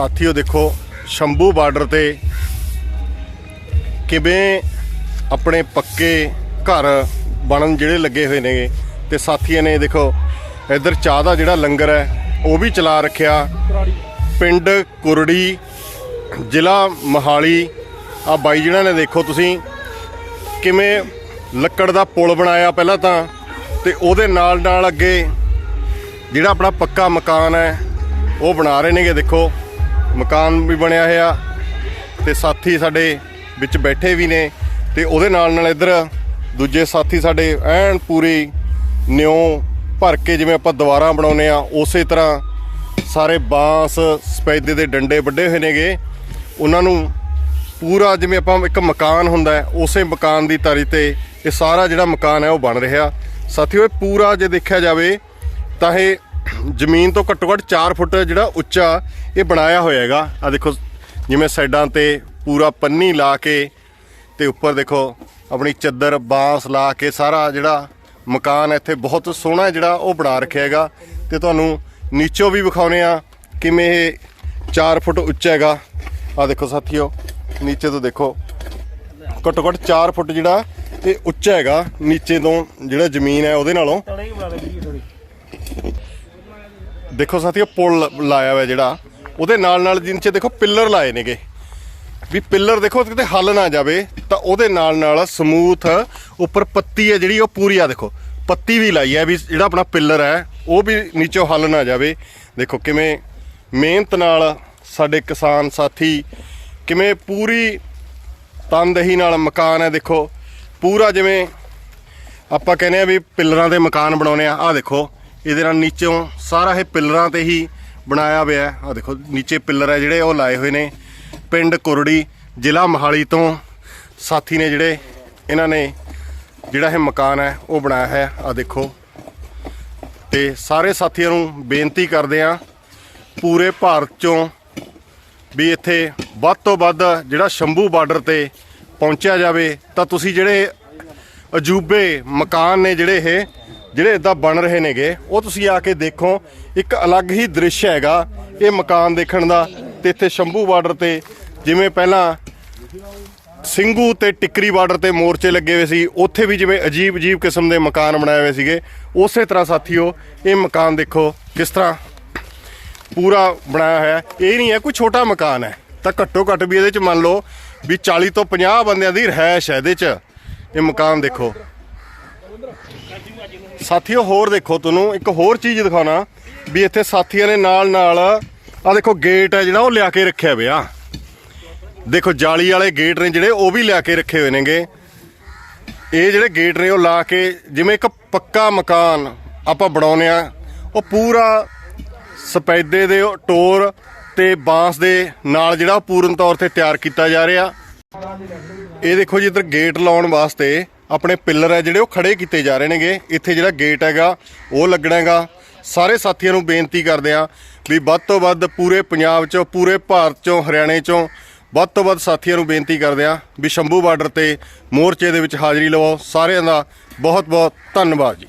ਸਾਥੀਓ ਦੇਖੋ, ਸ਼ੰਭੂ ਬਾਰਡਰ ਤੇ ਕਿਵੇਂ ਆਪਣੇ ਪੱਕੇ ਘਰ ਬਣਨ ਜਿਹੜੇ ਲੱਗੇ ਹੋਏ ਨੇਗੇ। ਤੇ ਸਾਥੀਆਂ ਨੇ ਦੇਖੋ, ਇੱਧਰ ਚਾਹ ਦਾ ਜਿਹੜਾ ਲੰਗਰ ਹੈ, ਉਹ ਵੀ ਚਲਾ ਰੱਖਿਆ। ਪਿੰਡ ਕੁਰੜੀ, ਜ਼ਿਲ੍ਹਾ ਮਹਾਲੀ। ਆ ਬਾਈ ਜਿਹਨਾਂ ਨੇ ਦੇਖੋ ਤੁਸੀਂ ਕਿਵੇਂ ਲੱਕੜ ਦਾ ਪੁਲ ਬਣਾਇਆ ਪਹਿਲਾਂ ਤਾਂ, ਤੇ ਉਹਦੇ ਨਾਲ ਨਾਲ ਅੱਗੇ ਜਿਹੜਾ ਆਪਣਾ ਪੱਕਾ ਮਕਾਨ ਹੈ, ਉਹ ਬਣਾ ਰਹੇ ਨੇਗੇ ਦੇਖੋ। ਮਕਾਨ ਵੀ ਬਣਿਆ ਹੋਇਆ ਤੇ ਸਾਥੀ ਸਾਡੇ ਵਿੱਚ ਬੈਠੇ ਵੀ ਨੇ ਤੇ ਉਹਦੇ ਨਾਲ ਨਾਲ ਇੱਧਰ ਦੂਜੇ ਸਾਥੀ ਸਾਡੇ ਐਨ ਪੂਰੀ ਨਿਉ ਭਰ ਕੇ ਜਿਵੇਂ ਆਪਾਂ ਦੀਵਾਰਾਂ ਬਣਾਉਨੇ ਆ ਉਸੇ ਤਰ੍ਹਾਂ ਸਾਰੇ ਬਾਂਸ, ਸਪੈਦੇ ਦੇ ਡੰਡੇ ਵੱਡੇ ਹੋਏ ਨੇਗੇ। ਉਹਨਾਂ ਨੂੰ ਪੂਰਾ ਜਿਵੇਂ ਆਪਾਂ ਇੱਕ ਮਕਾਨ ਹੁੰਦਾ ਹੈ, ਉਸੇ ਮਕਾਨ ਦੀ ਤਰੀ ਤੇ ਇਹ ਸਾਰਾ ਜਿਹੜਾ ਮਕਾਨ ਹੈ ਉਹ ਬਣ ਰਿਹਾ। ਸਾਥੀਓ, ਇਹ ਪੂਰਾ ਜੇ ਦੇਖਿਆ ਜਾਵੇ ਤਾਂ ਇਹ ਜ਼ਮੀਨ ਤੋਂ ਘੱਟੋ ਘੱਟ 4 ਫੁੱਟ ਜਿਹੜਾ ਉੱਚਾ ਇਹ ਬਣਾਇਆ ਹੋਇਆ ਹੈਗਾ ਆ ਦੇਖੋ, ਜਿਵੇਂ ਸਾਈਡਾਂ ਤੇ ਪੂਰਾ ਪੰਨੀ ਲਾ ਕੇ ਤੇ ਉੱਪਰ ਦੇਖੋ, ਆਪਣੀ ਚੱਦਰ, ਬਾਂਸ ਲਾ ਕੇ ਸਾਰਾ ਜਿਹੜਾ ਮਕਾਨ ਹੈ, ਇੱਥੇ ਬਹੁਤ ਸੋਹਣਾ ਜਿਹੜਾ ਉਹ ਬਣਾ ਰੱਖਿਆ ਹੈਗਾ। ਤੇ ਤੁਹਾਨੂੰ ਨੀਚੋਂ ਵੀ ਵਿਖਾਉਨੇ ਆ ਕਿਵੇਂ ਇਹ 4 ਫੁੱਟ ਉੱਚਾ ਹੈਗਾ। ਆ ਦੇਖੋ ਸਾਥੀਓ, ਨੀਚੇ ਤੋਂ ਦੇਖੋ, ਘੱਟੋ ਘੱਟ 4 ਫੁੱਟ ਜਿਹੜਾ ਇਹ ਉੱਚਾ ਹੈਗਾ, ਨੀਚੇ ਤੋਂ ਜਿਹੜਾ ਜ਼ਮੀਨ ਹੈ ਉਹਦੇ ਨਾਲੋਂ। ਦੇਖੋ ਸਾਥੀਓ, ਪੁਲ ਲਾਇਆ ਹੋਇਆ ਜਿਹੜਾ, ਉਹਦੇ ਨਾਲ ਨਾਲ ਜਿੰਨ ਚ ਦੇਖੋ ਪਿੱਲਰ ਲਾਏ ਨੇਗੇ। ਵੀ ਪਿੱਲਰ ਦੇਖੋ ਕਿਤੇ ਹੱਲ ਨਾ ਜਾਵੇ, ਤਾਂ ਉਹਦੇ ਨਾਲ ਨਾਲ ਸਮੂਥ ਉੱਪਰ ਪੱਤੀ ਹੈ ਜਿਹੜੀ, ਉਹ ਪੂਰੀ ਆ ਦੇਖੋ। ਪੱਤੀ ਵੀ ਲਾਈ ਹੈ ਵੀ ਜਿਹੜਾ ਆਪਣਾ ਪਿੱਲਰ ਹੈ, ਉਹ ਵੀ ਨੀਚੋਂ ਹੱਲ ਨਾ ਜਾਵੇ। ਦੇਖੋ ਕਿਵੇਂ ਮਿਹਨਤ ਨਾਲ ਸਾਡੇ ਕਿਸਾਨ ਸਾਥੀ, ਕਿਵੇਂ ਪੂਰੀ ਤਨਦਹੀ ਨਾਲ ਮਕਾਨ ਹੈ ਦੇਖੋ। ਪੂਰਾ ਜਿਵੇਂ ਆਪਾਂ ਕਹਿੰਦੇ ਆ ਵੀ ਪਿੱਲਰਾਂ ਦੇ ਮਕਾਨ ਬਣਾਉਨੇ ਆ ਆ ਦੇਖੋ ਇਹਦੇ ਨਾਲ ਨੀਚੋਂ ਸਾਰਾ ਇਹ ਪਿੱਲਰਾਂ ਤੇ ਹੀ ਬਣਾਇਆ ਹੋਇਆ ਆ ਦੇਖੋ, ਨੀਚੇ ਪਿੱਲਰ ਹੈ ਜਿਹੜੇ, ਉਹ ਲਾਏ ਹੋਏ ਨੇ। ਪਿੰਡ ਕੁਰੜੀ ਜ਼ਿਲ੍ਹਾ ਮਹਾਲੀ ਤੋਂ ਸਾਥੀ ਨੇ ਜਿਹੜੇ, ਇਹਨਾਂ ਨੇ ਜਿਹੜਾ ਇਹ ਮਕਾਨ ਹੈ, ਉਹ ਬਣਾਇਆ ਹੈ। ਆ ਦੇਖੋ। ਤੇ ਸਾਰੇ ਸਾਥੀਆਂ ਨੂੰ ਬੇਨਤੀ ਕਰਦੇ ਆ ਪੂਰੇ ਭਾਰਤ ਚੋਂ ਵੀ ਇੱਥੇ ਵੱਧ ਤੋਂ ਵੱਧ ਜਿਹੜਾ ਸ਼ੰਭੂ ਬਾਰਡਰ ਤੇ ਪਹੁੰਚਿਆ ਜਾਵੇ, ਤਾਂ ਤੁਸੀਂ ਜਿਹੜੇ ਅਜੂਬੇ ਮਕਾਨ ਨੇ ਜਿਹੜੇ ਇਹ ਜਿਹੜੇ ਇਦਾਂ ਬਣ ਰਹੇ ਨੇਗੇ, ਉਹ ਤੁਸੀਂ ਆ ਕੇ ਦੇਖੋ, ਇੱਕ ਅਲੱਗ ਹੀ ਦ੍ਰਿਸ਼ ਹੈਗਾ ਇਹ ਮਕਾਨ ਦੇਖਣ ਦਾ ਤੇ ਇੱਥੇ ਸ਼ੰਭੂ ਬਾਰਡਰ ਤੇ ਜਿਵੇਂ ਪਹਿਲਾਂ ਸਿੰਘੂ ਤੇ ਟਿੱਕਰੀ ਬਾਰਡਰ ਤੇ ਮੋਰਚੇ ਲੱਗੇ ਹੋਏ ਸੀ, ਉੱਥੇ ਵੀ ਜਿਵੇਂ ਅਜੀਬ ਅਜੀਬ ਕਿਸਮ ਦੇ ਮਕਾਨ ਬਣਾਏ ਹੋਏ ਸੀਗੇ। ਉਸੇ ਤਰ੍ਹਾਂ ਸਾਥੀਓ, ਇਹ ਮਕਾਨ ਦੇਖੋ ਕਿਸ ਤਰ੍ਹਾਂ ਪੂਰਾ ਬਣਾਇਆ ਹੋਇਆ ਇਹ ਨਹੀਂ ਹੈ ਕੋਈ ਛੋਟਾ ਮਕਾਨ ਹੈ, ਤਾਂ ਘੱਟੋ ਘੱਟ ਵੀ ਇਹਦੇ ਚ ਮੰਨ ਲਓ ਵੀ 40 ਤੋਂ 50 ਬੰਦਿਆਂ ਦੀ ਰਹਿائش ਹੈ ਇਹਦੇ ਚ। ਇਹ ਮਕਾਨ ਦੇਖੋ। ਸਾਥੀਓ ਹੋਰ ਦੇਖੋ ਤੁਹਾਨੂੰ, ਇੱਕ ਹੋਰ ਚੀਜ਼ ਦਿਖਾਉਣਾ, ਵੀ ਇੱਥੇ ਸਾਥੀਆਂ ਨੇ ਨਾਲ ਨਾਲ ਆ ਦੇਖੋ ਗੇਟ ਹੈ ਜਿਹੜਾ, ਉਹ ਲਿਆ ਕੇ ਰੱਖਿਆ ਹੋਇਆ ਦੇਖੋ, ਜਾਲੀ ਵਾਲੇ ਗੇਟ ਨੇ ਜਿਹੜੇ, ਉਹ ਵੀ ਲਿਆ ਕੇ ਰੱਖੇ ਹੋਏ ਨੇਗੇ। ਇਹ ਜਿਹੜੇ ਗੇਟ ਨੇ, ਉਹ ਲਾ ਕੇ ਜਿਵੇਂ ਇੱਕ ਪੱਕਾ ਮਕਾਨ ਆਪਾਂ ਬਣਾਉਨੇ ਆ ਉਹ ਪੂਰਾ ਸਪੈਦੇ ਦੇ ਟੋਰ ਤੇ ਬਾਂਸ ਦੇ ਨਾਲ ਜਿਹੜਾ, ਉਹ ਪੂਰਨ ਤੌਰ ਤੇ ਤਿਆਰ ਕੀਤਾ ਜਾ ਰਿਹਾ। ਇਹ ਦੇਖੋ ਜੀ ਇੱਧਰ ਗੇਟ ਲਾਉਣ ਵਾਸਤੇ ਆਪਣੇ ਪਿੱਲਰ ਹੈ ਜਿਹੜੇ ਉਹ ਖੜੇ ਕੀਤੇ ਜਾ ਰਹੇ ਨੇਗੇ। ਇੱਥੇ ਜਿਹੜਾ ਗੇਟ ਹੈਗਾ, ਉਹ ਲੱਗਣਾ ਹੈਗਾ। ਸਾਰੇ ਸਾਥੀਆਂ ਨੂੰ ਬੇਨਤੀ ਕਰਦੇ ਆ ਵੀ ਵੱਧ ਤੋਂ ਵੱਧ ਪੂਰੇ ਪੰਜਾਬ 'ਚੋਂ, ਪੂਰੇ ਭਾਰਤ 'ਚੋਂ, ਹਰਿਆਣੇ 'ਚੋਂ ਵੱਧ ਤੋਂ ਵੱਧ ਸਾਥੀਆਂ ਨੂੰ ਬੇਨਤੀ ਕਰਦੇ ਆ ਵੀ ਸ਼ੰਭੂ ਬਾਰਡਰ ਤੇ ਮੋਰਚੇ ਦੇ ਵਿੱਚ ਹਾਜ਼ਰੀ ਲਵਾਓ ਸਾਰਿਆਂ ਦਾ ਬਹੁਤ ਬਹੁਤ ਧੰਨਵਾਦ ਜੀ।